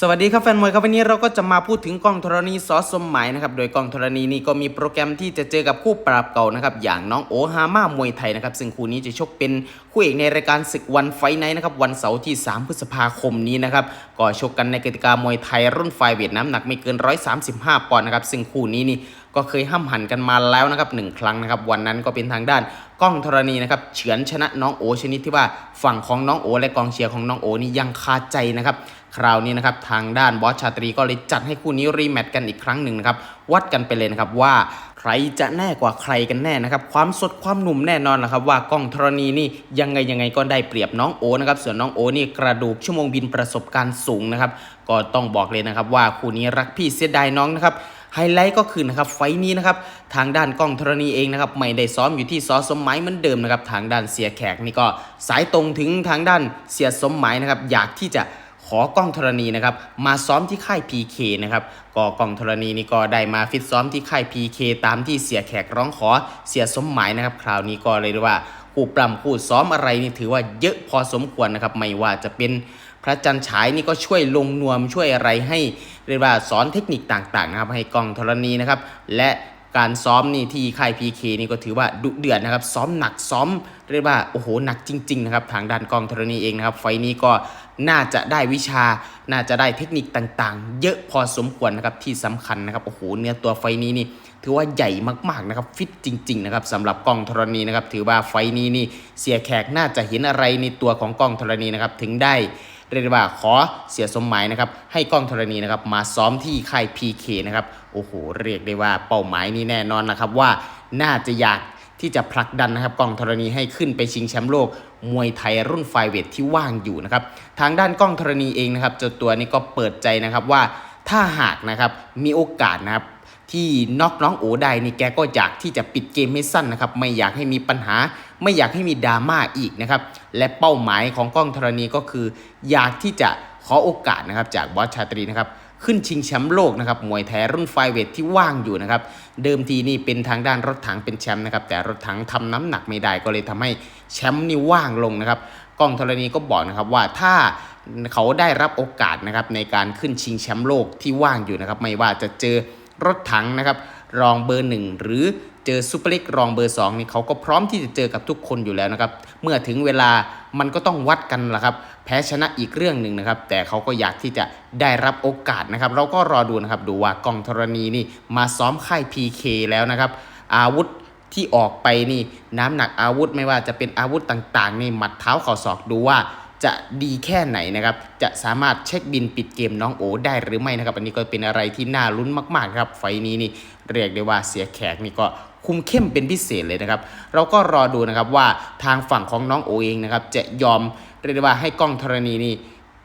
สวัสดีครับแฟนมวยครับวันนี้เราก็จะมาพูดถึงกล้องธรณีสอสมหมายนะครับโดยกล้องธรณีนี่ก็มีโปรแกรมที่จะเจอกับคู่ปรับเก่านะครับอย่างน้องโอฮาม่ามวยไทยนะครับซึ่งคู่นี้จะชกเป็นคู่เอกในรายการศึกวันไฟไนนะครับวันเสาร์ที่ 3 พฤษภาคมนี้นะครับก็ชกกันในกติกามวยไทยรุ่นไฟเวทน้ำหนักไม่เกิน 135 ปอนด์นะครับซึ่งคู่นี้นี่ ก็เคยห้ำหันกันมาแล้วนะครับหนึ่งครั้งนะครับวันนั้นก็เป็นทางด้านกล้องธรณีนะครับเฉือนชนะน้องโอชนิดที่ว่าฝั่งของน้องโอ และกองเชียร์ของน้องโอนี่ยังคาใจนะครับคราวนี้นะครับทางด้านบอสชาตรีก็เลยจัดให้คู่นี้รีแมตช์กันอีกครั้งหนึ่งนะครับวัดกันไปเลยนะครับว่าใครจะแน่กว่าใครกันแน่นะครับความสดความหนุ่มแน่นอนนะครับว่ากล้องธรณีนี่ยังไงยังไงก็ได้เปรียบน้องโอนะครับส่วนน้องโอนี่กระดูกชั่วโมงบินประสบการณ์สูงนะครับก็ต้องบอกเลยนะครับว่าคู่นี้รักพี่เสียดายน้องนะครับ ไฮไลท์ก็คือนะครับไฟนี้นะครับทางด้านกล้องธรณีเองนะครับไม่ได้ซ้อมอยู่ที่ซอสมหมายเหมือนเดิมนะครับทางด้านเสียแขกนี่ก็สายตรงถึงทางด้านเสียสมหมายนะครับอยากที่จะขอกล้องธรณีนะครับมาซ้อมที่ค่าย PK นะครับก็กล้องธรณีนี่ก็ได้มาฟิตซ้อมที่ค่าย PK ตามที่เสียแขกร้องขอเสียสมหมายนะครับคราวนี้ก็เลยว่าคู่ปล้ำคู่ซ้อมอะไรนี่ถือว่าเยอะพอสมควรนะครับไม่ว่าจะเป็นพระจันทร์ฉายนี่ก็ช่วยลงนวมช่วยอะไรให้ เรียกว่าสอนเทคนิคต่างๆนะครับให้กล้องธรณีนะครับและการซ้อมนี่ที่ค่าย PK นี่ก็ถือว่าดุเดือดนะครับ ซ้อมหนักซ้อมเรียกว่าโอ้โหหนักจริงๆนะครับทางด้านกล้องธรณีเองนะครับ ไฟนี้ก็น่าจะได้วิชา น่าจะได้เทคนิคต่างๆ เยอะพอสมควรนะครับที่สำคัญนะครับโอ้โหเนื้อตัวไฟนี้นี่ถือว่าใหญ่มากๆนะครับฟิตจริงๆนะครับสำหรับกล้องธรณีนะครับถือว่าไฟนี้นี่เสียแขกน่าจะเห็นอะไรในตัวของกล้องธรณีนะครับถึงได้ เรียกได้ว่าขอเสียสมหมายนะครับให้กล้องธรณีนะครับมาซ้อมที่ค่าย PK นะครับโอ้โหเรียกได้ว่าเป้าหมายนี้แน่นอนนะครับว่าน่าจะอยากที่จะผลักดันนะครับกล้องธรณีให้ขึ้นไปชิงแชมป์โลกมวยไทยรุ่นไฟเวทที่ว่างอยู่นะครับทางด้านกล้องธรณีเองนะครับเจ้าตัวนี้ก็เปิดใจนะครับว่าถ้าหากนะครับมีโอกาสนะครับที่น็อกน้องโอได้นี่แกก็อยากที่จะปิดเกมให้สั้นนะครับไม่อยากให้มีปัญหา ไม่อยากให้มีดราม่าอีกนะครับ และเป้าหมายของกล้องธรณีก็คือ อยากที่จะขอโอกาสนะครับจากบอสชาตรีนะครับขึ้นชิงแชมป์โลกนะครับมวยไทยรุ่นไฟเวทที่ว่างอยู่นะครับ เดิมทีนี่เป็นทางด้านรถถังเป็นแชมป์นะครับ แต่รถถังทำน้ำหนักไม่ได้ก็เลยทำให้แชมป์นี่ว่างลงนะครับกล้องธรณีก็บอกนะครับว่าถ้าเขาได้รับโอกาสนะครับในการขึ้นชิงแชมป์โลกที่ว่างอยู่นะครับ ไม่ว่าจะเจอรถถังนะครับ รองเบอร์หนึ่งหรือเจอซูเปอร์เล็กรองเบอร์สองนี่เขาก็พร้อมที่จะเจอกับทุกคนอยู่แล้วนะครับ เมื่อถึงเวลามันก็ต้องวัดกันละครับ แพ้ชนะอีกเรื่องหนึ่งนะครับ แต่เขาก็อยากที่จะได้รับโอกาสนะครับ เราก็รอดูนะครับ ดูว่ากองธรณีนี่มาซ้อมค่าย PK แล้วนะครับ อาวุธที่ออกไปนี่น้ำหนักอาวุธไม่ว่าจะเป็นอาวุธต่างๆนี่หมัดเท้าเข่าศอกดูว่า จะดีแค่ไหนนะครับ จะสามารถเช็คบินปิดเกมน้องโอได้หรือไม่นะครับ อันนี้ก็เป็นอะไรที่น่าลุ้นมาก ๆ ครับ ไฟนี้นี่เรียกได้ว่าเสียแขกนี่ก็คุมเข้มเป็นพิเศษเลยนะครับ เราก็รอดูนะครับว่าทางฝั่งของน้องโอเองนะครับ จะยอมเรียกได้ว่าให้กล้องธรณีนี่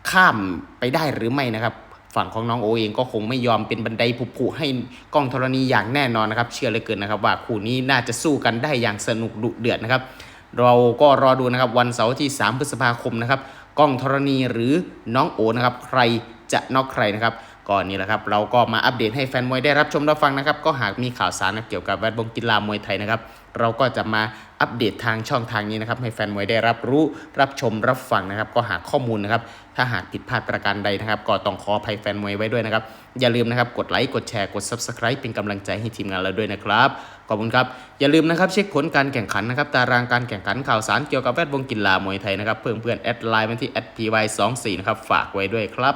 ข้ามไปได้หรือไม่นะครับฝั่งของน้องโอเองก็คงไม่ยอมเป็นบันไดผุๆให้กล้องธรณีอย่างแน่นอนนะครับ เชื่อเลยเกินนะครับว่าคู่นี้น่าจะสู้กันได้อย่างสนุกดุเดือดนะครับ เราก็รอดูนะครับวันเสาร์ที่ 3 พฤษภาคมนะครับกล้องธรณีหรือน้องโอนะครับ ใครจะน็อกใครนะครับ ก็นี่แหละครับ เราก็มาอัปเดตให้แฟนมวยได้รับชมรับฟังนะครับ ก็หากมีข่าวสารเกี่ยวกับแวดวงกีฬามวยไทยนะครับ เราก็จะมาอัปเดตทางช่องทางนี้นะครับ ให้แฟนมวยได้รับรู้รับชมรับฟังนะครับ ก็หากข้อมูลนะครับ ถ้าหากผิดพลาดประการใดนะครับ ก็ต้องขออภัยแฟนมวยไว้ด้วยนะครับ อย่าลืมนะครับ กดไลค์ กดแชร์ กด Subscribe เป็นกำลังใจให้ทีมงานเราด้วยนะครับ ขอบคุณครับ อย่าลืมนะครับเช็คผลการแข่งขันนะครับ ตารางการแข่งขันข่าวสารเกี่ยวกับแวดวงกีฬามวยไทยนะครับ เพื่อนเพื่อนแอดไลน์มาที่ @ty24 นะครับ ฝากไว้ด้วยครับ